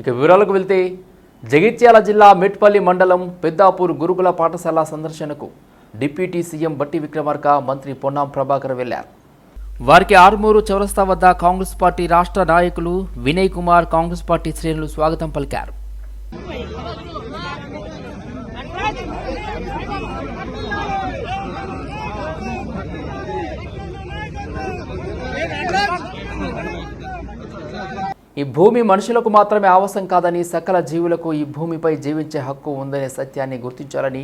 ఇక వివరాలకు వెళ్తే జగిత్యాల జిల్లా మెట్పల్లి మండలం పెద్దాపూర్ గురుకుల పాఠశాల సందర్శనకు డిప్యూటీ సీఎం బట్టి విక్రమార్క మంత్రి పొన్నాం ప్రభాకర్ వెళ్ళారు. వారికి ఆరుమూరు చౌరస్తా వద్ద కాంగ్రెస్ పార్టీ రాష్ట్ర నాయకులు వినయ్ కుమార్ కాంగ్రెస్ పార్టీ శ్రేణులు స్వాగతం పలికారు. ఈ భూమి మనుషులకు మాత్రమే ఆవాసం కాదని సకల జీవులకు ఈ భూమిపై జీవించే హక్కు ఉందనే సత్యాన్ని గుర్తించాలని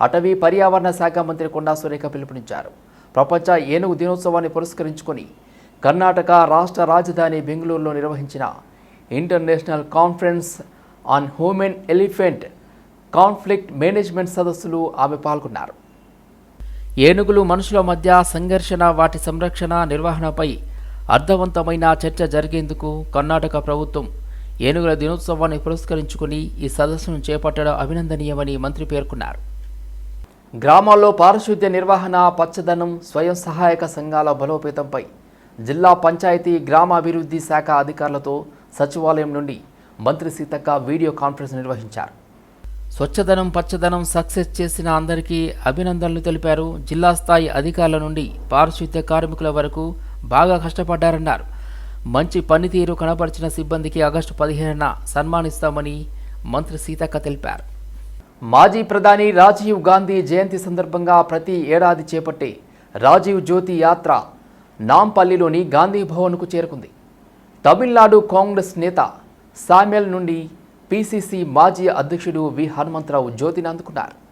అటవీ పర్యావరణ శాఖ మంత్రి కొండా సురేఖ పిలుపునిచ్చారు. ప్రపంచ ఏనుగు దినోత్సవాన్ని పురస్కరించుకొని కర్ణాటక రాష్ట్ర రాజధాని బెంగళూరులో నిర్వహించిన international conference on human elephant conflict management సదస్సులు ఆమె పాల్గొన్నారు. ఏనుగులు మనుషుల మధ్య సంఘర్షణ వాటి సంరక్షణ నిర్వహణపై అర్థవంతమైన చర్చ జరిగేందుకు కర్ణాటక ప్రభుత్వం ఏనుగుల దినోత్సవాన్ని పురస్కరించుకుని ఈ సదస్సును చేపట్టడం అభినందనీయమని మంత్రి పేర్కొన్నారు. గ్రామాల్లో పారిశుద్ధ్య నిర్వహణ పచ్చదనం స్వయం సహాయక సంఘాల బలోపేతంపై జిల్లా పంచాయతీ గ్రామాభివృద్ధి శాఖ అధికారులతో సచివాలయం నుండి మంత్రి సీతక్క వీడియో కాన్ఫరెన్స్ నిర్వహించారు. స్వచ్ఛదనం పచ్చదనం సక్సెస్ చేసిన అందరికీ అభినందనలు తెలిపారు. జిల్లా స్థాయి అధికారుల నుండి పారిశుద్ధ్య కార్మికుల వరకు బాగా కష్టపడ్డారన్నారు. మంచి పనితీరు కనపరిచిన సిబ్బందికి ఆగస్టు పదిహేనున సన్మానిస్తామని మంత్రి సీతక్క తెలిపారు. మాజీ ప్రధాని రాజీవ్ గాంధీ జయంతి సందర్భంగా ప్రతి ఏడాది చేపట్టే రాజీవ్ జ్యోతి యాత్ర నాంపల్లిలోని గాంధీ భవన్కు చేరుకుంది. తమిళనాడు కాంగ్రెస్ నేత సామ్యల్ నుండి పీసీసీ మాజీ అధ్యక్షుడు వి. హనుమంతరావు జ్యోతిని అందుకున్నారు.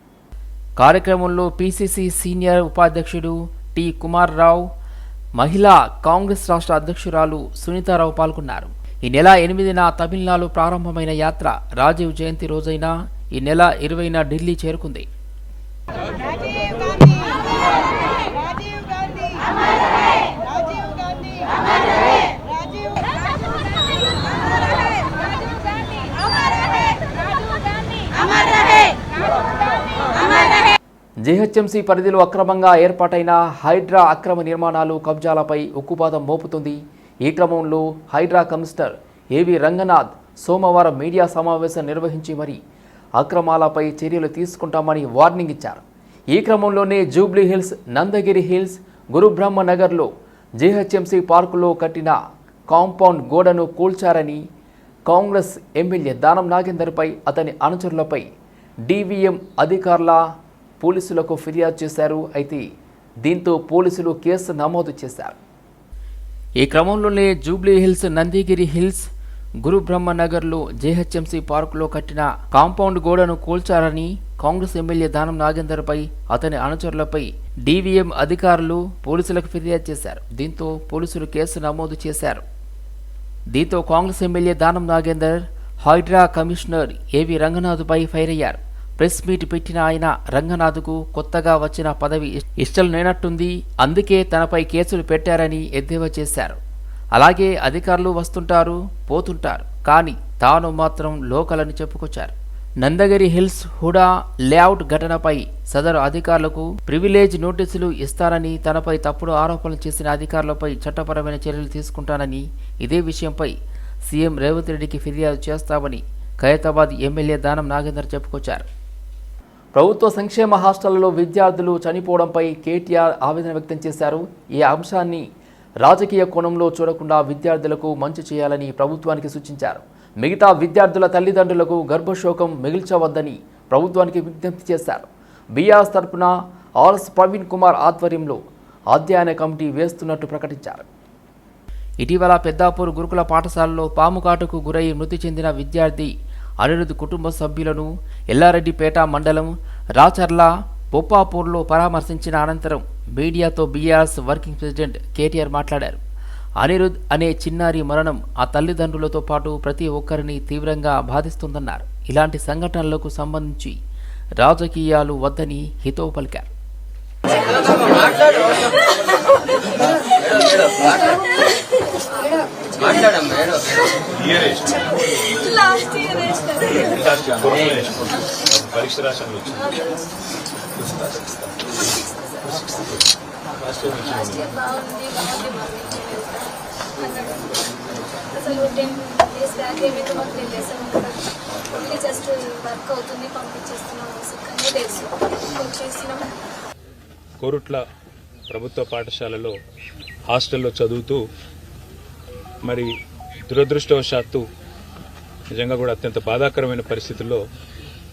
కార్యక్రమంలో పీసీసీ సీనియర్ ఉపాధ్యక్షుడు టి. కుమార్ రావు మహిళా కాంగ్రెస్ రాష్ట్ర అధ్యక్షురాలు సునీతారావు పాల్గొన్నారు. ఈ నెల ఎనిమిదిన తమిళనాడు ప్రారంభమైన యాత్ర రాజీవ్ జయంతి రోజైన ఈ నెల ఇరవైన ఢిల్లీ చేరుకుంది రాజీవ్ గాంధీ రాజీవ్ గాంధీ రాజీవ్ గాంధీ రాజీవ్ రాజీవ్ గాంధీ అమర్ రహే రాజీవ్ గాంధీ అమర్ రహే అమర్ రహే జీహెచ్ఎంసీ పరిధిలో అక్రమంగా ఏర్పాటైన హైడ్రా అక్రమ నిర్మాణాలు కబ్జాలపై ఉక్కుపాదం మోపుతుంది. ఈ క్రమంలో హైడ్రా కమిషనర్ ఏవి రంగనాథ్ సోమవారం మీడియా సమావేశం నిర్వహించి మరి అక్రమాలపై చర్యలు తీసుకుంటామని వార్నింగ్ ఇచ్చారు. ఈ క్రమంలోనే Jubilee Hills Nandagiri hills Gurubrahma నగర్లో జీహెచ్ఎంసీ పార్కులో కట్టిన కాంపౌండ్ గోడను కూల్చారని కాంగ్రెస్ ఎమ్మెల్యే దానం నాగేందర్పై అతని అనుచరులపై డీవీఎం అధికారుల పోలీసులకు ఫిర్యాదు చేశారు. అయితే దీంతో పోలీసులు కేసు నమోదు చేశారు. ఈ క్రమంలోనే జూబ్లీ హిల్స్ నందిగిరి హిల్స్ గురు బ్రహ్మనగర్లో జేహెచ్ఎంసీ పార్కులో కట్టిన కాంపౌండ్ గోడను కూల్చారని కాంగ్రెస్ ఎమ్మెల్యే దానం నాగేందర్పై అతని అనుచరులపై డీవీఎం అధికారులు పోలీసులకు ఫిర్యాదు చేశారు. దీంతో పోలీసులు కేసు నమోదు చేశారు. దీంతో కాంగ్రెస్ ఎమ్మెల్యే దానం నాగేందర్ హైడ్రా కమిషనర్ ఏవి రంగనాథ్పై ఫైర్ అయ్యారు. ప్రెస్ మీట్ పెట్టిన ఆయన రంగనాథ్కు కొత్తగా వచ్చిన పదవి ఇష్టం లేనట్టుంది. అందుకే తనపై కేసులు పెట్టారని ఎద్దేవా చేశారు. అలాగే అధికారులు వస్తుంటారు పోతుంటారు. కానీ తాను మాత్రం లోకలని చెప్పుకొచ్చారు. నందగిరి హిల్స్ హుడా లేఅవుట్ ఘటనపై సదరు అధికారులకు ప్రివిలేజ్ నోటీసులు ఇస్తారని తనపై తప్పుడు ఆరోపణలు చేసిన అధికారులపై చట్టపరమైన చర్యలు తీసుకుంటానని ఇదే విషయంపై సీఎం రేవంత్ రెడ్డికి ఫిర్యాదు చేస్తామని ఖైరతాబాద్ ఎమ్మెల్యే దానం నాగేందర్ చెప్పుకొచ్చారు. ప్రభుత్వ సంక్షేమ హాస్టళ్ళలో విద్యార్థులు చనిపోవడంపై కేటీఆర్ ఆవేదన వ్యక్తం చేశారు. ఈ అంశాన్ని రాజకీయ కోణంలో చూడకుండా విద్యార్థులకు మంచి చేయాలని ప్రభుత్వానికి సూచించారు. మిగతా విద్యార్థుల తల్లిదండ్రులకు గర్భశోకం మిగిల్చవద్దని ప్రభుత్వానికి విజ్ఞప్తి చేశారు. బీఆర్ఎస్ తరపున ఆర్ఎస్ ప్రవీణ్ కుమార్ ఆధ్వర్యంలో అధ్యయన కమిటీ వేస్తున్నట్టు ప్రకటించారు. ఇటీవల పెద్దాపూర్ గురుకుల పాఠశాలలో పాము కాటుకు గురై మృతి చెందిన విద్యార్థి అనిరుద్ కుటుంబ సభ్యులను ఎల్లారెడ్డిపేట మండలం రాచర్ల బొప్పాపూర్లో పరామర్శించిన అనంతరం మీడియాతో బీఆర్ఎస్ వర్కింగ్ ప్రెసిడెంట్ కేటీఆర్ మాట్లాడారు. అనిరుద్ అనే చిన్నారి మరణం ఆ తల్లిదండ్రులతో పాటు ప్రతి ఒక్కరిని తీవ్రంగా బాధిస్తుందన్నారు. ఇలాంటి సంఘటనలకు సంబంధించి రాజకీయాలు వద్దని హితవు పలికారు. Last year. పరీక్ష రాశాను అసలు టెన్ డేస్ బ్యాక్ ఏమైతే మాకు ఓన్లీ జస్ట్ వర్క్ అవుతుంది పంపించేస్తున్నాం సుఖంగా తెలుసు వచ్చేసినాం కోరుట్ల ప్రభుత్వ పాఠశాలలో హాస్టల్లో చదువుతూ మరి దురదృష్టవశాత్తు నిజంగా కూడా అత్యంత బాధాకరమైన పరిస్థితుల్లో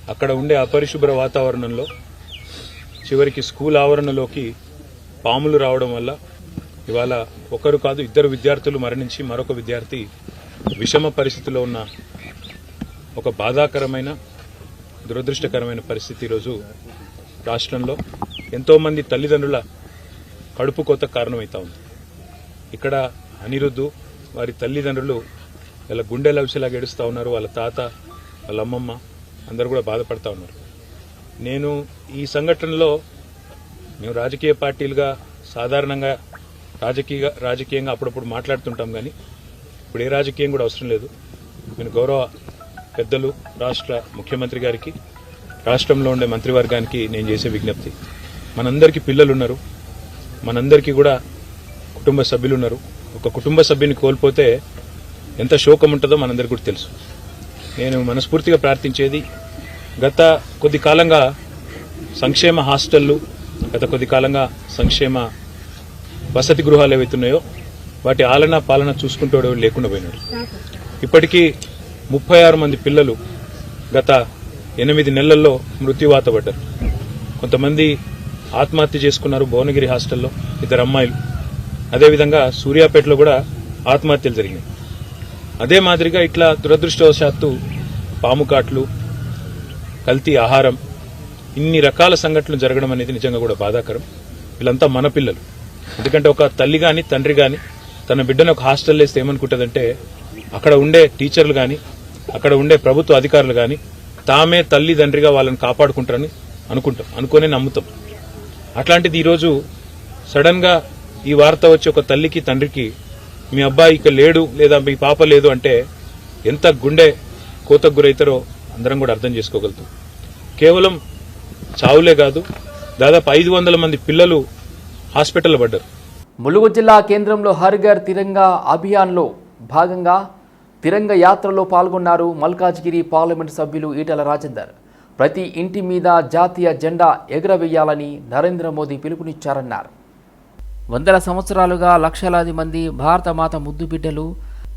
అక్కడ ఉండే అపరిశుభ్ర వాతావరణంలో చివరికి స్కూల్ ఆవరణలోకి పాములు రావడం వల్ల ఇవాళ ఒకరు కాదు ఇద్దరు విద్యార్థులు మరణించి మరొక విద్యార్థి విషమ పరిస్థితిలో ఉన్న ఒక బాధాకరమైన దురదృష్టకరమైన పరిస్థితి ఈరోజు రాష్ట్రంలో ఎంతోమంది తల్లిదండ్రుల కడుపు కోత కారణమవుతా ఉంది. ఇక్కడ అనిరుద్ధు వారి తల్లిదండ్రులు ఇలా గుండె లవిసేలాగా ఏడుస్తూ ఉన్నారు వాళ్ళ తాత వాళ్ళ అమ్మమ్మ అందరూ కూడా బాధపడతా ఉన్నారు. నేను ఈ సంఘటనలో మేము రాజకీయ పార్టీలుగా సాధారణంగా రాజకీయ రాజకీయంగా అప్పుడప్పుడు మాట్లాడుతుంటాం కానీ ఇప్పుడు ఏ రాజకీయం కూడా అవసరం లేదు. నేను గౌరవ పెద్దలు రాష్ట్ర ముఖ్యమంత్రి గారికి రాష్ట్రంలో ఉండే మంత్రివర్గానికి నేను చేసే విజ్ఞప్తి. మనందరికీ పిల్లలు ఉన్నారు మనందరికీ కూడా కుటుంబ సభ్యులు ఉన్నారు ఒక కుటుంబ సభ్యుని కోల్పోతే ఎంత శోకం ఉంటుందో మనందరికీ కూడా తెలుసు. నేను మనస్ఫూర్తిగా ప్రార్థించేది గత కొద్ది కాలంగా సంక్షేమ హాస్టళ్ళు గత కొద్ది కాలంగా సంక్షేమ వసతి గృహాలు ఏవైతున్నాయో వాటి ఆలన పాలన చూసుకుంటూ లేకుండా పోయినాడు ఇప్పటికీ ముప్పై ఆరు మంది పిల్లలు గత ఎనిమిది నెలల్లో మృత్యువాత పడ్డారు. కొంతమంది ఆత్మహత్య చేసుకున్నారు భువనగిరి హాస్టల్లో ఇద్దరు అమ్మాయిలు. అదేవిధంగా సూర్యాపేటలో కూడా ఆత్మహత్యలు జరిగినాయి. అదే మాదిరిగా ఇట్లా దురదృష్టవశాత్తు పాముకాట్లు కల్తీ ఆహారం ఇన్ని రకాల సంఘటనలు జరగడం అనేది నిజంగా కూడా బాధాకరం. వీళ్ళంతా మన పిల్లలు. ఎందుకంటే ఒక తల్లి కానీ తండ్రి కానీ తన బిడ్డను ఒక హాస్టల్ వేస్తే ఏమనుకుంటుందంటే అక్కడ ఉండే టీచర్లు కానీ అక్కడ ఉండే ప్రభుత్వ అధికారులు కానీ తామే తల్లి తండ్రిగా వాళ్ళని కాపాడుకుంటారని అనుకుంటాం. అనుకునే నమ్ముతాం. అట్లాంటిది ఈరోజు సడన్గా ఈ వార్త వచ్చి ఒక తల్లికి తండ్రికి మీ అబ్బాయి ఇక లేడు లేదా మీ పాప లేదు అంటే ఎంత గుండె కోతకు గురైతారో అందరం కూడా అర్థం చేసుకోగలుగుతాం. కేవలం చావులే కాదు దాదాపు ఐదు వందల మంది పిల్లలు హాస్పిటల్ పడ్డారు. ములుగు జిల్లా కేంద్రంలో హర్ఘర్ తిరంగా అభియాన్లో భాగంగా తిరంగ యాత్రలో పాల్గొన్నారు మల్కాజ్గిరి పార్లమెంట్ సభ్యులు ఈటల రాజేందర్. ప్రతి ఇంటి మీద జాతీయ జెండా ఎగురవేయాలని నరేంద్ర మోదీ పిలుపునిచ్చారన్నారు. వందల సంవత్సరాలుగా లక్షలాది మంది భారతమాత ముద్దు బిడ్డలు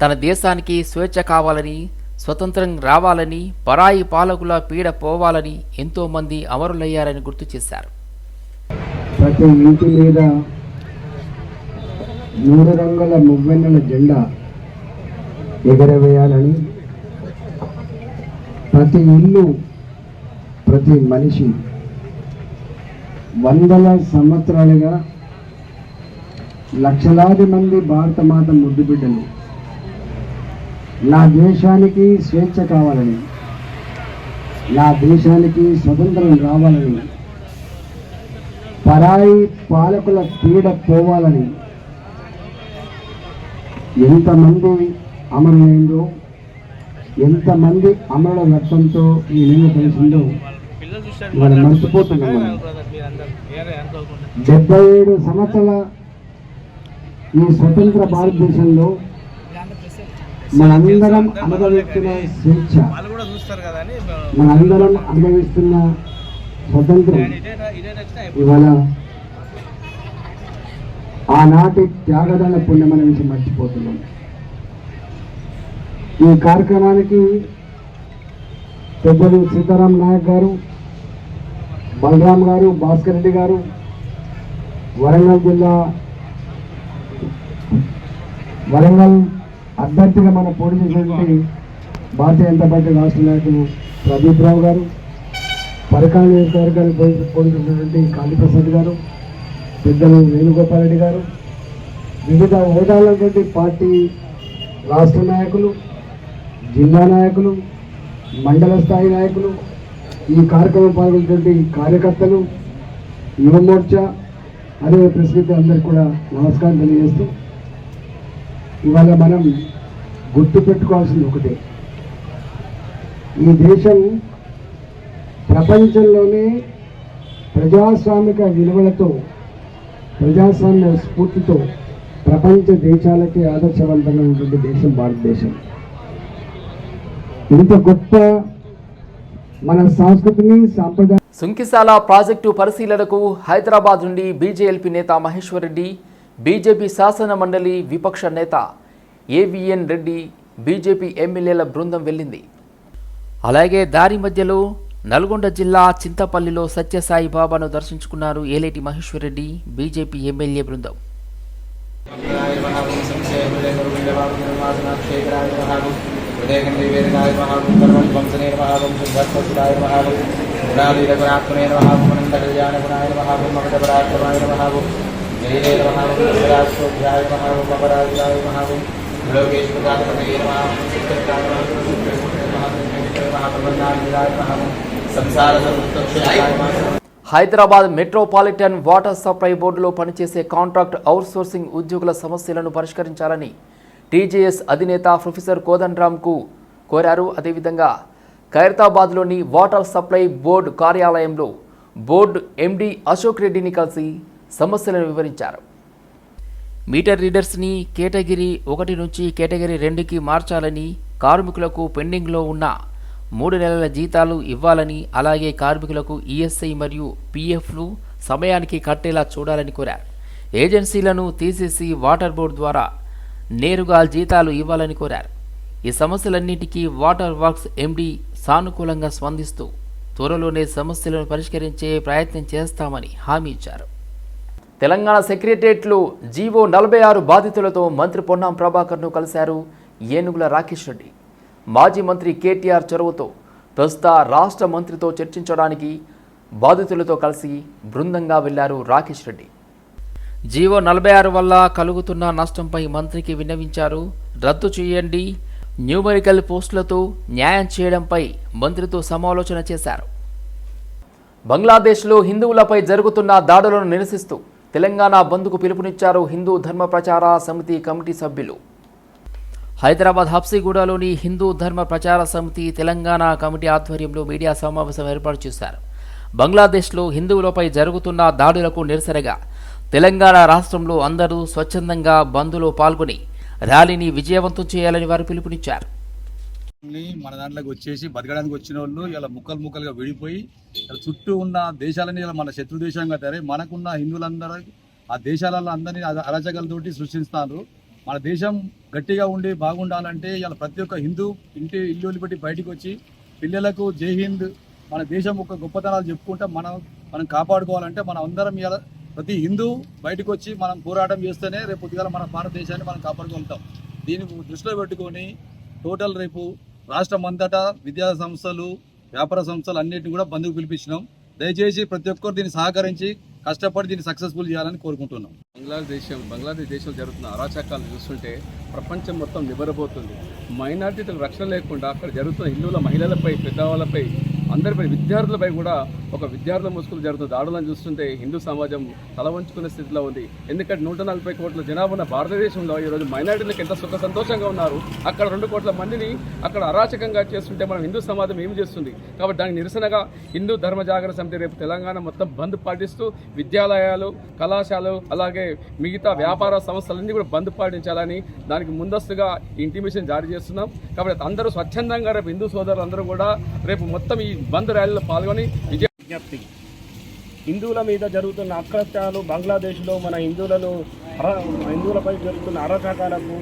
తన దేశానికి స్వేచ్ఛ కావాలని స్వతంత్రం రావాలని పరాయి పాలకుల పీడ పోవాలని ఎంతో మంది అమరులయ్యారని గుర్తు చేశారు. ప్రతి ఇంటి మీద మూడు రంగుల మువ్వెన్నెల జెండా ఎగరవేయాలని ప్రతి ఇల్లు ప్రతి మనిషి వందల సంవత్సరాలుగా లక్షలాది మంది భారత మాత ముద్దు బిడ్డలు నా దేశానికి స్వేచ్ఛ కావాలని నా దేశానికి స్వతంత్రం రావాలని పరాయి పాలకుల పీడ పోవాలని ఎంతమంది అమరులైందో ఎంతమంది అమరుల రక్తంతో ఈ నెల కలిసిందో మనం మర్చిపోతున్నాం డెబ్బై ఏడు సంవత్సరాల ఈ స్వతంత్ర భారతదేశంలో మనందరం అనుభవిస్తున్న స్వేచ్ఛ మనందరం అనుభవిస్తున్న స్వతంత్రం ఇవాళ ఆనాటి త్యాగదాన పుణ్యమని విషయం మర్చిపోతున్నాం. ఈ కార్యక్రమానికి పెద్దలు సీతారాం నాయక్ గారు బలరాం గారు భాస్కర్ రెడ్డి గారు వరంగల్ జిల్లా వరంగల్ అభ్యర్థిగా మనం పోటీ చేసినటువంటి భారతీయ జనతా పార్టీ రాష్ట్ర నాయకులు ప్రదీప్ రావు గారు పరకాల నియోజకవర్గానికి పోయి పోటీ చేసినటువంటి కాళీప్రసాద్ గారు పెద్దలు వేణుగోపాల్ రెడ్డి గారు వివిధ హోదాలటువంటి పార్టీ రాష్ట్ర నాయకులు జిల్లా నాయకులు మండల స్థాయి నాయకులు ఈ కార్యక్రమం పాల్గొన్నటువంటి కార్యకర్తలు యువమోర్చా అదే ప్రసిద్ధి అందరికీ కూడా నమస్కారం తెలియజేస్తూ ఇవాళ మనం గుర్తు పెట్టుకోవాల్సింది ఒకటే. ఈ దేశం ప్రపంచంలోనే ప్రజాస్వామిక విలువలతో ప్రజాస్వామ్య స్ఫూర్తితో ప్రపంచ దేశాలకి ఆదర్శవంతంగా ఉన్నటువంటి దేశం భారతదేశం. ఇంత గొప్ప మన సంస్కృతిని సాంప్రదాయ సుంకిశాల ప్రాజెక్టు పరిశీలనకు హైదరాబాద్ నుండి బీజేఎల్పీ నేత మహేశ్వర్ రెడ్డి బీజేపీ శాసన మండలి విపక్ష నేత ఏవిఎన్ రెడ్డి బీజేపీ ఎమ్మెల్యేల బృందం వెళ్ళింది. అలాగే దారి మధ్యలో నల్గొండ జిల్లా చింతపల్లిలో సత్యసాయి బాబాను దర్శించుకున్నారు ఏలేటి మహేశ్వరరెడ్డి బీజేపీ ఎమ్మెల్యే బృందం. మంగళాయ మహాభూం సంశయ గురుదేవాక్షేకరాయ మహాభూం హృదయకం నివేదనాయ మహాభూం కర్మం వంశనే మహాభూం శుద్ధస్వసురాయ మహాభూం గుణాలీరగుణాత్మనే కళ్యాణ గుణాయ మహాభూం మగధపరాక్రమాయ మహాభూం జయే హైదరాబాద్ మెట్రోపాలిటన్ వాటర్ సప్లై బోర్డులో పనిచేసే కాంట్రాక్ట్ అవుట్సోర్సింగ్ ఉద్యోగుల సమస్యలను పరిష్కరించాలని టీజేఎస్ అధినేత ప్రొఫెసర్ కోదండరామ్కు కోరారు. అదేవిధంగా ఖైరతాబాద్లోని వాటర్ సప్లై బోర్డు కార్యాలయంలో బోర్డు ఎండీ అశోక్ రెడ్డిని కలిసి సమస్యలను వివరించారు. మీటర్ రీడర్స్ని కేటగిరీ ఒకటి నుంచి కేటగిరీ రెండుకి మార్చాలని కార్మికులకు పెండింగ్లో ఉన్న మూడు నెలల జీతాలు ఇవ్వాలని అలాగే కార్మికులకు ఈఎస్ఐ మరియు పీఎఫ్లు సమయానికి కట్టేలా చూడాలని కోరారు. ఏజెన్సీలను తీసేసి వాటర్ బోర్డు ద్వారా నేరుగా జీతాలు ఇవ్వాలని కోరారు. ఈ సమస్యలన్నింటికీ వాటర్ వర్క్స్ ఎండీ సానుకూలంగా స్పందిస్తూ త్వరలోనే సమస్యలను పరిష్కరించే ప్రయత్నం చేస్తామని హామీ ఇచ్చారు. తెలంగాణ సెక్రటరియట్లు జీవో నలభై ఆరు బాధితులతో మంత్రి పొన్నాం ప్రభాకర్ను కలిశారు ఏనుగుల రాకేష్ రెడ్డి. మాజీ మంత్రి కేటీఆర్ చొరవతో ప్రస్తుత రాష్ట్ర మంత్రితో చర్చించడానికి బాధితులతో కలిసి బృందంగా వెళ్ళారు రాకేష్ రెడ్డి. జీవో నలభై ఆరు వల్ల కలుగుతున్న నష్టంపై మంత్రికి విన్నవించారు. రద్దు చేయండి. న్యూమరికల్ పోస్టులతో న్యాయం చేయడంపై మంత్రితో సమాలోచన చేశారు. బంగ్లాదేశ్లో హిందువులపై జరుగుతున్న దాడులను నిరసిస్తూ తెలంగాణ బంద్కు పిలుపునిచ్చారు హిందూ ధర్మ ప్రచార సమితి కమిటీ సభ్యులు. హైదరాబాద్ హబ్సిగూడలోని హిందూ ధర్మ ప్రచార సమితి తెలంగాణ కమిటీ ఆధ్వర్యంలో మీడియా సమావేశం ఏర్పాటు చేశారు. బంగ్లాదేశ్లో హిందువులపై జరుగుతున్న దాడులకు నిరసనగా తెలంగాణ రాష్ట్రంలో అందరూ స్వచ్ఛందంగా బంద్లో పాల్గొని ర్యాలీని విజయవంతం చేయాలని వారు పిలుపునిచ్చారు. మన దాంట్లోకి వచ్చేసి బతకడానికి వచ్చిన వాళ్ళు ఇలా ముక్కలు ముక్కలుగా విడిపోయి ఇలా చుట్టూ ఉన్న దేశాలని ఇలా మన శత్రు దేశంగా తయారై మనకున్న హిందువులందరూ ఆ దేశాలలో అందరినీ అర- అరాచకాలతోటి సృష్టిస్తారు. మన దేశం గట్టిగా ఉండి బాగుండాలంటే ఇలా ప్రతి ఒక్క హిందూ ఇంటి ఇల్లు పెట్టి బయటికి వచ్చి పిల్లలకు జై హింద్ మన దేశం ఒక గొప్పతనాలు చెప్పుకుంటే మనం మనం కాపాడుకోవాలంటే మనం అందరం ఇలా ప్రతి హిందూ బయటకు వచ్చి మనం పోరాటం చేస్తేనే రేపు పొద్దుగాల మన భారతదేశాన్ని మనం కాపాడుకుంటాం. దీన్ని దృష్టిలో పెట్టుకొని టోటల్ రేపు రాష్ట్రం అంతటా విద్యా సంస్థలు వ్యాపార సంస్థలు అన్నింటినీ కూడా బంధుకు పిలిపించినాం. దయచేసి ప్రతి ఒక్కరు దీన్ని సహకరించి కష్టపడి దీన్ని సక్సెస్ఫుల్ చేయాలని కోరుకుంటున్నాం. బంగ్లాదేశం బంగ్లాదేశ్ దేశంలో జరుగుతున్న అరాచకాలు చూస్తుంటే ప్రపంచం మొత్తం నిబరబోతుంది మైనార్టీలకు రక్షణ లేకుండా అక్కడ జరుగుతున్న హిందువుల మహిళలపై పెద్దవాళ్ళపై అందరిపై విద్యార్థులపై కూడా ఒక విద్యార్థుల ముసుగులు జరుగుతూ దాడులను చూస్తుంటే హిందూ సమాజం తల వంచుకునే స్థితిలో ఉంది. ఎందుకంటే నూట నలభై కోట్ల జనాభా ఉన్న భారతదేశంలో ఈరోజు మైనార్టీలకు ఎంత సుఖ సంతోషంగా ఉన్నారు. అక్కడ రెండు కోట్ల మందిని అక్కడ అరాచకంగా చేస్తుంటే మనం హిందూ సమాజం ఏమి చేస్తుంది? కాబట్టి దానికి నిరసనగా హిందూ ధర్మ జాగరణ సమితి రేపు తెలంగాణ మొత్తం బంద్ పాటిస్తూ విద్యాలయాలు కళాశాలలు అలాగే మిగతా వ్యాపార సంస్థలన్నీ కూడా బంద్ పాటించాలని దానికి ముందస్తుగా ఇంటిమేషన్ జారీ చేస్తున్నాం. కాబట్టి అందరూ స్వచ్ఛందంగా రేపు హిందూ సోదరులందరూ కూడా రేపు మొత్తం ఈ బంద్ ర్యాలీలో పాల్గొని విజ్ఞప్తి. హిందువుల మీద జరుగుతున్న అక్రత్యాలు బంగ్లాదేశ్లో మన హిందువులను అర హిందువులపై జరుగుతున్న అరాచకాలకు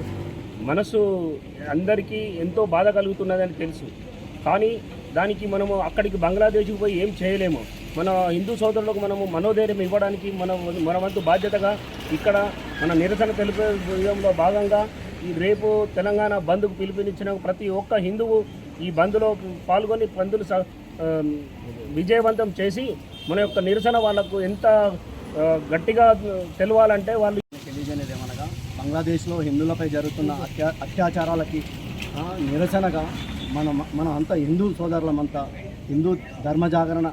మనసు అందరికీ ఎంతో బాధ కలుగుతున్నదని తెలుసు. కానీ దానికి మనము అక్కడికి బంగ్లాదేశ్కి పోయి ఏం చేయలేము. మన హిందూ సోదరులకు మనము మనోధైర్యం ఇవ్వడానికి మన మన వంతు బాధ్యతగా ఇక్కడ మన నిరసన తెలిపే విధంలో భాగంగా ఈ రేపు తెలంగాణ బంద్కు పిలుపునిచ్చిన ప్రతి ఒక్క హిందువు ఈ బంద్లో పాల్గొని బంధులు స- విజయవంతం చేసి మన యొక్క నిరసన వాళ్ళకు ఎంత గట్టిగా తెలవాలంటే వాళ్ళు తెలియజేయలేదు ఏమనగా బంగ్లాదేశ్లో హిందువులపై జరుగుతున్న అత్యా అత్యాచారాలకి నిరసనగా మన మనం అంతా హిందూ సోదరులమంతా హిందూ ధర్మ జాగరణ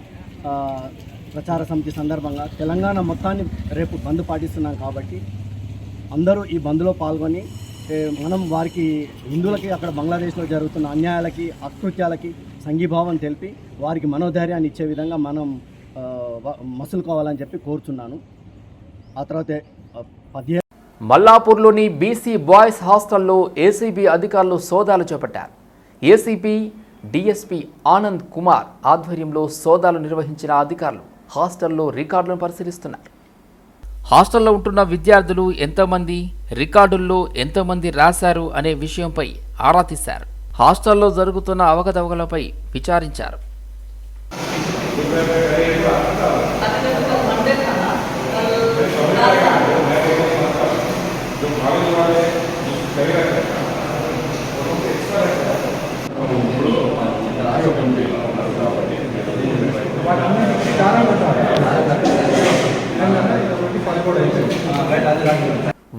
ప్రచార సమితి సందర్భంగా తెలంగాణ మొత్తాన్ని రేపు బంద్ పాటిస్తున్నాం కాబట్టి అందరూ ఈ బంద్లో పాల్గొని మనం వారికి హిందువులకి అక్కడ బంగ్లాదేశ్లో జరుగుతున్న అన్యాయాలకి అకృత్యాలకి సంఘీభావం తెలిపి వారికి మనోధైర్యాన్ని ఇచ్చే విధంగా మనం మసులుకోవాలని చెప్పి కోరుచున్నాను. ఆ తర్వాత మల్లాపూర్లోని బీసీ బాయ్స్ హాస్టల్లో ఏసీబీ అధికారులు సోదాలు చేపట్టారు. ఏసీపీ డిఎస్పి ఆనంద్ కుమార్ ఆధ్వర్యంలో సోదాలు నిర్వహించిన అధికారులు హాస్టల్లో రికార్డులను పరిశీలిస్తున్నారు. హాస్టల్లో ఉంటున్న విద్యార్థులు ఎంతమంది రికార్డుల్లో ఎంతమంది రాశారు అనే విషయంపై ఆరా తీశారు. హాస్టల్లో జరుగుతున్న అవకతవకలపై విచారించారు.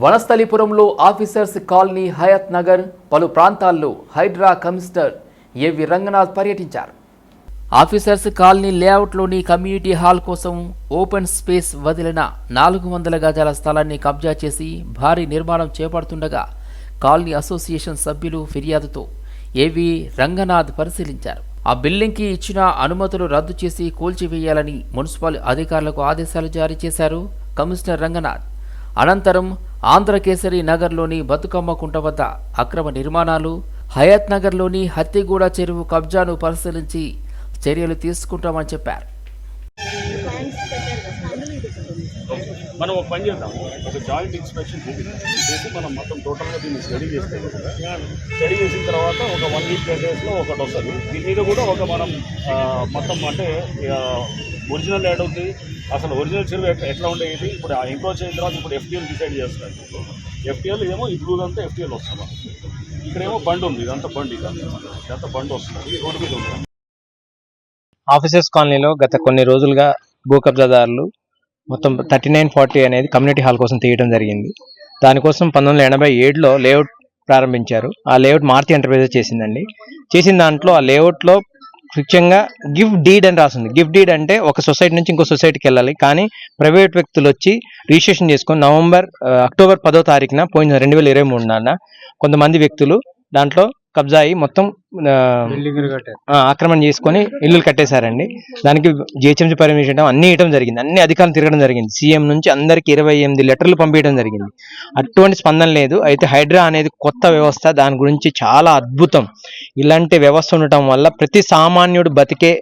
వనస్థలిపురంలో ఆఫీసర్స్ కాలనీ హయత్ నగర్ పలు ప్రాంతాల్లో హైడ్రా కమిషనర్ ఏవి రంగనాథ్ పర్యటించారు. ఆఫీసర్స్ కాలనీ లేఅవుట్లోని కమ్యూనిటీ హాల్ కోసం ఓపెన్ స్పేస్ వదిలిన నాలుగు వందల గజాల స్థలాన్ని కబ్జా చేసి భారీ నిర్మాణం చేపడుతుండగా కాలనీ అసోసియేషన్ సభ్యులు ఫిర్యాదుతో ఏవి రంగనాథ్ పరిశీలించారు. ఆ బిల్డింగ్కి ఇచ్చిన అనుమతులు రద్దు చేసి కూల్చివేయాలని మున్సిపల్ అధికారులకు ఆదేశాలు జారీ చేశారు కమిషనర్ రంగనాథ్. అనంతరం ఆంధ్రకేసరి నగర్లోని బతుకమ్మ కుంట వద్ద అక్రమ నిర్మాణాలు హయత్ నగర్లోని హత్తిగూడ చెరువు కబ్జాను పరిశీలించి చర్యలు తీసుకుంటామని చెప్పారు. మనం ఒక పని చేద్దాం. ఒక జాయింట్ ఇన్స్పెక్షన్ చేసి మనం మొత్తం టోటల్గా దీన్ని స్టడీ చేస్తాం స్టడీ చేసిన తర్వాత ఒక వన్ వీక్ డేస్లో ఒకటి వస్తుంది. దీని మీద కూడా ఒక మనం మొత్తం అంటే ఒరిజినల్ యాడ్ అవుతుంది. అసలు ఒరిజినల్ చెరువు ఎట్లా ఉండేది? ఇప్పుడు ఎంక్రోచ్ అయిన తర్వాత ఇప్పుడు ఎఫ్టీఎల్ డిసైడ్ చేస్తారు ఎఫ్టీఎల్ ఏమో ఇప్పుడు అంతా ఎఫ్టీఎల్ వస్తుంది. ఇక్కడేమో బండి ఉంది ఇదంతా బండి ఇదంతా ఇదంతా బండి వస్తుంది. ఈ రోడ్డు మీద ఉంది. ఆఫీసర్స్ కాలనీలో గత కొన్ని రోజులుగా భూ కబ్జాదారులు మొత్తం థర్టీ నైన్ ఫార్టీ అనేది కమ్యూనిటీ హాల్ కోసం తీయడం జరిగింది. దానికోసం పంతొమ్మిది వందల ఎనభై ఏడులో లేఅవుట్ ప్రారంభించారు. ఆ లేఅవుట్ మారుతి ఎంటర్ప్రైజెస్ చేసిందండి. చేసిన దాంట్లో ఆ లేఅవుట్లో ముఖ్యంగా గిఫ్ట్ డీడ్ అని రాసింది. గిఫ్ట్ డీడ్ అంటే ఒక సొసైటీ నుంచి ఇంకో సొసైటీకి వెళ్ళాలి. కానీ ప్రైవేట్ వ్యక్తులు వచ్చి రిజిస్ట్రేషన్ చేసుకొని నవంబర్ అక్టోబర్ పదో తారీఖున పోయిన రెండు వేల ఇరవై మూడున కొంతమంది వ్యక్తులు దాంట్లో కబ్జా అయ్యి మొత్తం ఆక్రమణ చేసుకొని ఇల్లులు కట్టేశారండి. దానికి జిహెచ్ఎంసీ పర్మిషన్ అన్ని ఇవ్వడం జరిగింది. అన్ని అధికారులు తిరగడం జరిగింది. సీఎం నుంచి అందరికి ఇరవై ఎనిమిది లెటర్లు పంపించడం జరిగింది. అటువంటి స్పందన లేదు. అయితే హైడ్రా అనేది కొత్త వ్యవస్థ. దాని గురించి చాలా అద్భుతం. ఇలాంటి వ్యవస్థ ఉండటం వల్ల ప్రతి సామాన్యుడు బతికే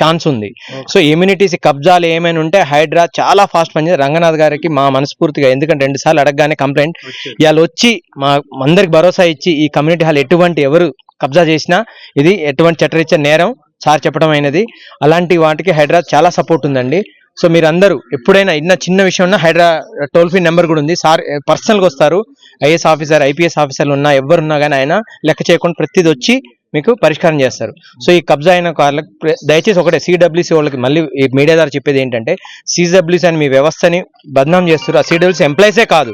ఛాన్స్ ఉంది. సో ఇమ్యూనిటీస్ కబ్జాలు ఏమైనా ఉంటే హైడ్రా చాలా ఫాస్ట్ పనిచేది రంగనాథ్ గారికి మా మనస్ఫూర్తిగా ఎందుకంటే రెండు సార్లు అడగగానే కంప్లైంట్. ఇవాళ వచ్చి మా అందరికి భరోసా ఇచ్చి ఈ కమ్యూనిటీ హాల్ ఎటువంటి ఎవరు కబ్జా చేసినా ఇది ఎటువంటి చట్టరీత్యా నేరం? సార్ చెప్పడం అయినది. అలాంటి వాటికి హైడ్రా చాలా సపోర్ట్ ఉందండి. సో మీరు అందరూ ఎప్పుడైనా ఇన్న చిన్న విషయం ఉన్నా హైడ్రా టోల్ ఫ్రీ నెంబర్ కూడా ఉంది. సార్ పర్సనల్గా వస్తారు. ఐఏఎస్ ఆఫీసర్ ఐపీఎస్ ఆఫీసర్లు ఉన్నా ఎవరున్నా కానీ ఆయన లెక్క చేయకుండా ప్రతిది వచ్చి మీకు పరిష్కారం చేస్తారు. సో ఈ కబ్జా అయిన కార్లకు దయచేసి ఒకటే సిడబ్ల్యూసీ వాళ్ళకి మళ్ళీ ఈ మీడియా ద్వారా చెప్పేది ఏంటంటే సిడబ్ల్యూసీ అని మీ వ్యవస్థని బదనాం చేస్తారు ఆ సిడబ్ల్యూసీ ఎంప్లాయీసే కాదు.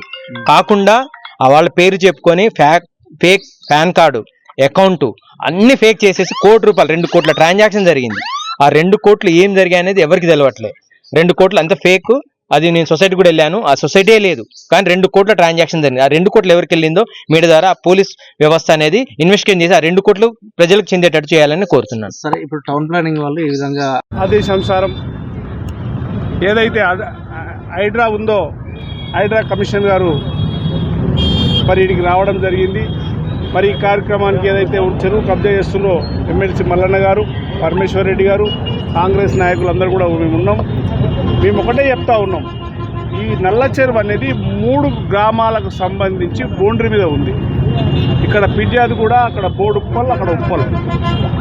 కాకుండా ఆ వాళ్ళ పేరు చెప్పుకొని fake fake PAN card account అన్ని ఫేక్ చేసేసి కోటి రూపాయలు రెండు కోట్ల ట్రాన్సాక్షన్ జరిగింది. ఆ రెండు కోట్లు ఏం జరిగాయి అనేది ఎవరికి తెలియట్లే రెండు కోట్లు అంత ఫేక్ అది నేను సొసైటీ కూడా వెళ్ళాను. ఆ సొసైటీ లేదు. కానీ రెండు కోట్ల ట్రాన్సాక్షన్ జరిగింది. ఆ రెండు కోట్లు ఎవరికి వెళ్ళిందో మీడియా ద్వారా ఆ పోలీస్ వ్యవస్థ అనేది ఇన్వెస్టిగేషన్ చేసి ఆ రెండు కోట్లు ప్రజలకు చెందేటట్టు చేయాలని కోరుతున్నాను. సరే ఇప్పుడు టౌన్ ప్లానింగ్ వాళ్ళు ఈ విధంగా ఆదేశానుసారం ఏదైతే అద- హైడ్రా ఉందో హైడ్రా కమిషన్ గారు మరి ఇడికి రావడం జరిగింది. మరి ఈ కార్యక్రమానికి ఏదైతే చెరువు కబ్జా చేస్తుందో ఎమ్మెల్సీ మల్లన్న గారు పరమేశ్వర్ రెడ్డి గారు కాంగ్రెస్ నాయకులందరూ కూడా మేము ఉన్నాం. మేము ఒకటే చెప్తా ఉన్నాం. ఈ నల్ల చెరువు అనేది మూడు గ్రామాలకు సంబంధించి బౌండరీ మీద ఉంది. ఇక్కడ పిజ్జాది కూడా అక్కడ బోర్డు ఉప్పల్ అక్కడ ఉప్పల్.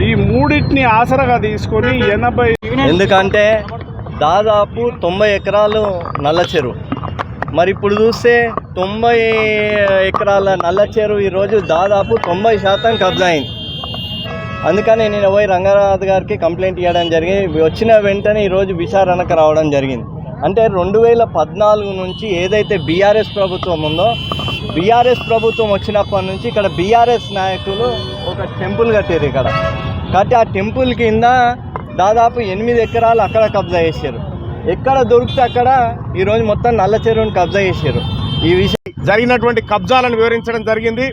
ఈ మూడింటిని ఆసరగా తీసుకొని ఎనభై ఎందుకంటే దాదాపు తొంభై ఎకరాలు నల్ల చెరువు. మరి ఇప్పుడు చూస్తే తొంభై ఎకరాల నల్ల చెరువు ఈరోజు దాదాపు తొంభై శాతం కబ్జా అయింది అందుకని నేను పోయి రంగనాథ్ గారికి కంప్లైంట్ ఇవ్వడం జరిగింది. వచ్చిన వెంటనే ఈరోజు విచారణకు రావడం జరిగింది. అంటే రెండు వేల పద్నాలుగు నుంచి ఏదైతే బీఆర్ఎస్ ప్రభుత్వం ఉందో బీఆర్ఎస్ ప్రభుత్వం వచ్చినప్పటి నుంచి ఇక్కడ బీఆర్ఎస్ నాయకులు ఒక టెంపుల్ కట్టారు ఇక్కడ. కట్టి ఆ టెంపుల్ కింద దాదాపు ఎనిమిది ఎకరాలు అక్కడ కబ్జా చేశారు. ఎక్కడ దొరికితే అక్కడ ఈరోజు మొత్తం నల్ల చెరువును కబ్జా చేశారు ఈ విషయం జరిగినటువంటి కబ్జాలను వివరించడం జరిగింది.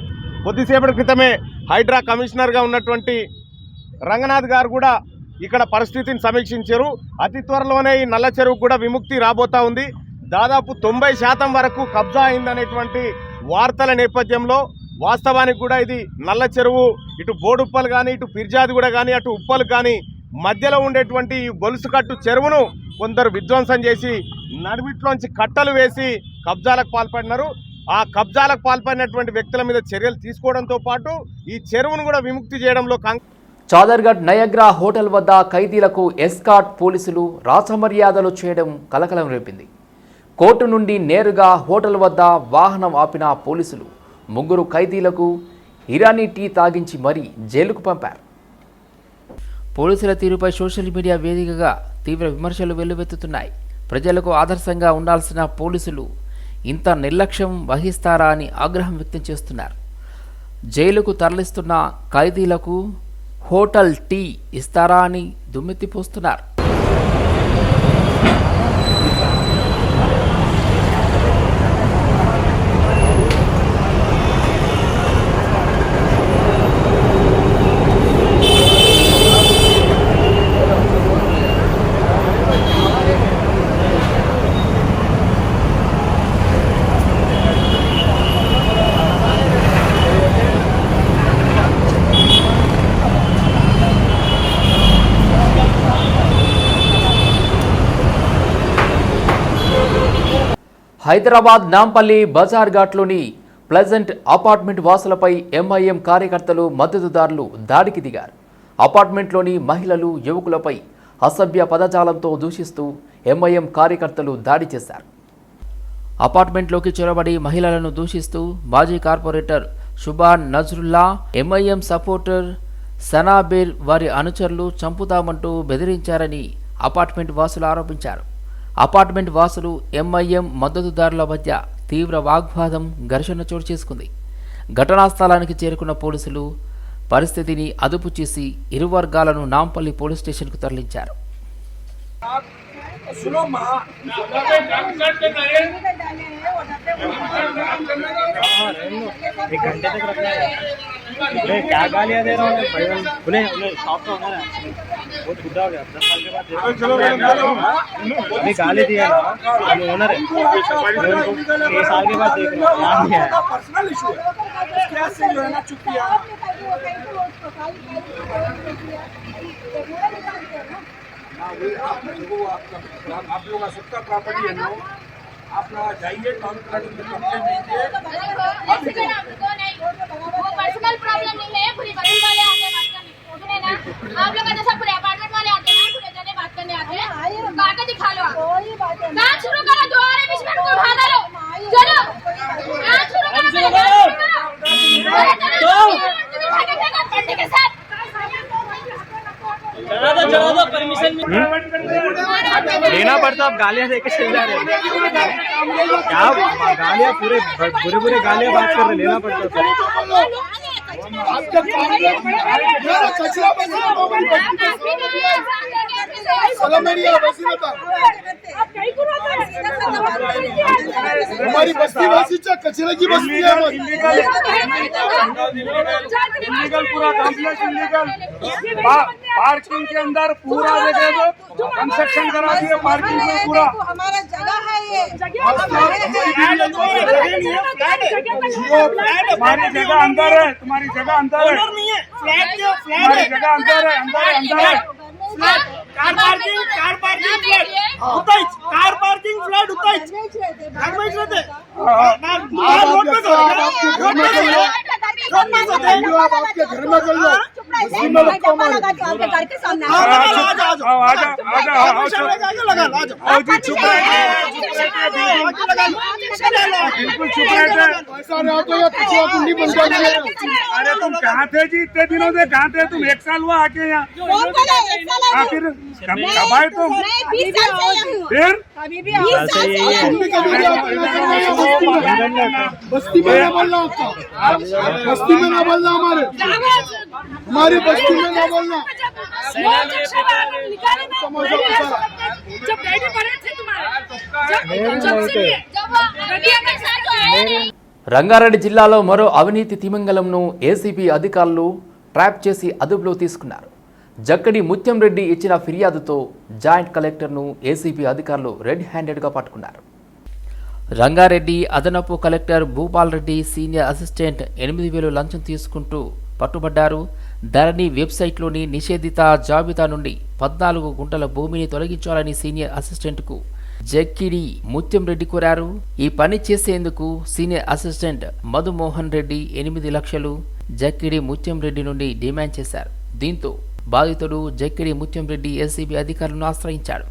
కొద్దిసేపటి క్రితమే హైడ్రా కమిషనర్గా ఉన్నటువంటి రంగనాథ్ గారు కూడా ఇక్కడ పరిస్థితిని సమీక్షించారు. అతి త్వరలోనే ఈ నల్ల చెరువు కూడా విముక్తి రాబోతా ఉంది. దాదాపు తొంభై శాతం వరకు కబ్జా అయిందనేటువంటి వార్తల నేపథ్యంలో వాస్తవానికి కూడా ఇది నల్ల చెరువు. ఇటు బోడుప్పలు కానీ ఇటు పిర్జాది కూడా కానీ అటు ఉప్పలు కానీ మధ్యలో ఉండేటువంటి ఈ గొలుసు కట్టు చెరువును కొందరు విధ్వంసం చేసి నడిమిట్లోంచి కట్టలు వేసి కబ్జాలకు పాల్పడినారు. ఆ కబ్జాలకు పాల్పడినటువంటి వ్యక్తుల మీద చర్యలు తీసుకోవడంతో పాటు ఈ చెరువును కూడా విముక్తి చేయడంలో చాదర్గఢ్ నయగ్రా హోటల్ వద్ద ఖైదీలకు ఎస్కాట్ పోలీసులు రాచమర్యాదలు చేయడం కలకలం రేపింది. కోర్టు నుండి నేరుగా హోటల్ వద్ద వాహనం ఆపిన పోలీసులు ముగ్గురు ఖైదీలకు ఇరానీ టీ తాగించి మరీ జైలుకు పంపారు. పోలీసుల తీరుపై సోషల్ మీడియా వేదికగా తీవ్ర విమర్శలు వెల్లువెత్తుతున్నాయి. ప్రజలకు ఆదర్శంగా ఉండాల్సిన పోలీసులు ఇంత నిర్లక్ష్యం వహిస్తారా అని ఆగ్రహం వ్యక్తం చేస్తున్నారు. జైలుకు తరలిస్తున్న ఖైదీలకు హోటల్ టీ ఇస్తారా అని దుమ్మెత్తిపోస్తున్నారు హైదరాబాద్ నాంపల్లి బజార్ ఘాట్లోని ప్లెజెంట్ అపార్ట్మెంట్ వాసులపై ఎంఐఎం కార్యకర్తలు మద్దతుదారులు దాడికి దిగారు. అపార్ట్మెంట్లోని మహిళలు యువకులపై అసభ్య పదజాలంతో దూషిస్తూ ఎంఐఎం కార్యకర్తలు దాడి చేశారు. అపార్ట్మెంట్లోకి చొరబడి మహిళలను దూషిస్తూ మాజీ corporator Shuban Nazrullah MIM supporter Sanaber వారి అనుచరులు చంపుతామంటూ బెదిరించారని అపార్ట్మెంట్ వాసులు ఆరోపించారు. అపార్ట్మెంట్ వాసులు ఎంఐఎం మద్దతుదారుల మధ్య తీవ్ర వాగ్వాదం ఘర్షణ చోటు చేసుకుంది. ఘటనా స్థలానికి చేరుకున్న పోలీసులు పరిస్థితిని అదుపు చేసి ఇరు వర్గాలను నాంపల్లి పోలీస్ స్టేషన్కు తరలించారు. क्या गालियाँ दे रहा हूँ? उन्हें शॉप का ओनर है। बहुत बुढ़ा हो गया दस साल के बाद अभी गाली दिया ना अभी ओनर है। छह साल के बाद देख रहा हूँ यहाँ नहीं आया पर्सनल इशू है। उसके जो है ना चुप किया हाँ आप देखो आपका आप लोग का सबका प्रॉपर्टी है ना। आप लोग जाइए काम कर कंप्लेंट पर्सनल प्रॉब्लम नहीं है पूरी बगल वाले आके बात करने ना। आप लोग जैसा पूरे अपार्टमेंट वाले आते हैं पूरे जने बात करने आते हैं। काका दिखा लो आप। काम शुरू करो दो और बीच में उनको भागा लो चलो। काम शुरू करो पहले काम शुरू करो अरे चलो भागे भागे पंडित के साथ लेना पड़ता आप गालियाँ देके चल जा रहे क्या गालियाँ पूरे बुरे बुरे गालियाँ बात कर रहे लेना पड़ता हमारी बस्ती बस्ती कचरे की बस्ती है इलीगल पूरा कॉम्प्लेक्स इलीगल पार्किंग के अंदर पूरा तो कंस्ट्रक्शन करा दिया पार्किंग में पूरा। हमारा जगह है तुम्हारी जगह अंदर है, तुम्हारी जगह अंदर है। तुम्हारी जगह अंदर है अंदर है अंदर है। car parking car parking flat उताइच car parking flat उताइच घर में रहते ना रोड पे तो रोड पे तो रोड पे तो आप आपके घर में कर लो बिल्कुल चुप अरे तुम कहाँ थे जी? इतने दिनों से कहाँ थे? तुम एक साल हुआ आके यहाँ। आखिर कब तुम? फिर? बस्ती में बस्ती में ना बोलना हमारे। हमारी बस्ती में ना बोलना जब डैडी बड़े थे तुम्हारे जब के साथ तो आए नहीं రంగారెడ్డి జిల్లాలో మరో అవినీతి తిమింగలంను ఏసీబీ అధికారులు ట్రాప్ చేసి అదుపులో తీసుకున్నారు జక్కడి ముత్యం రెడ్డి ఇచ్చిన ఫిర్యాదుతో జాయింట్ కలెక్టర్ను ఏసీబీ అధికారులు రెడ్ హ్యాండెడ్గా పట్టుకున్నారు రంగారెడ్డి అదనపు collector Bhupal Reddy senior assistant ఎనిమిది వేలు లంచం తీసుకుంటూ పట్టుబడ్డారు ధరణి వెబ్సైట్లోని నిషేధిత జాబితా నుండి పద్నాలుగు గుంటల భూమిని తొలగించాలని సీనియర్ అసిస్టెంట్కు జక్కిడి ముత్యం రెడ్డి కోరారు. ఈ పని చేసేందుకు సీనియర్ అసిస్టెంట్ మధుమోహన్ రెడ్డి ఎనిమిది లక్షలు జక్కిడి ముత్యం రెడ్డి నుండి డిమాండ్ చేశారు. దీంతో బాధితుడు జక్కిడి ముత్యం రెడ్డి ఎస్సీబీ అధికారులను ఆశ్రయించాడు.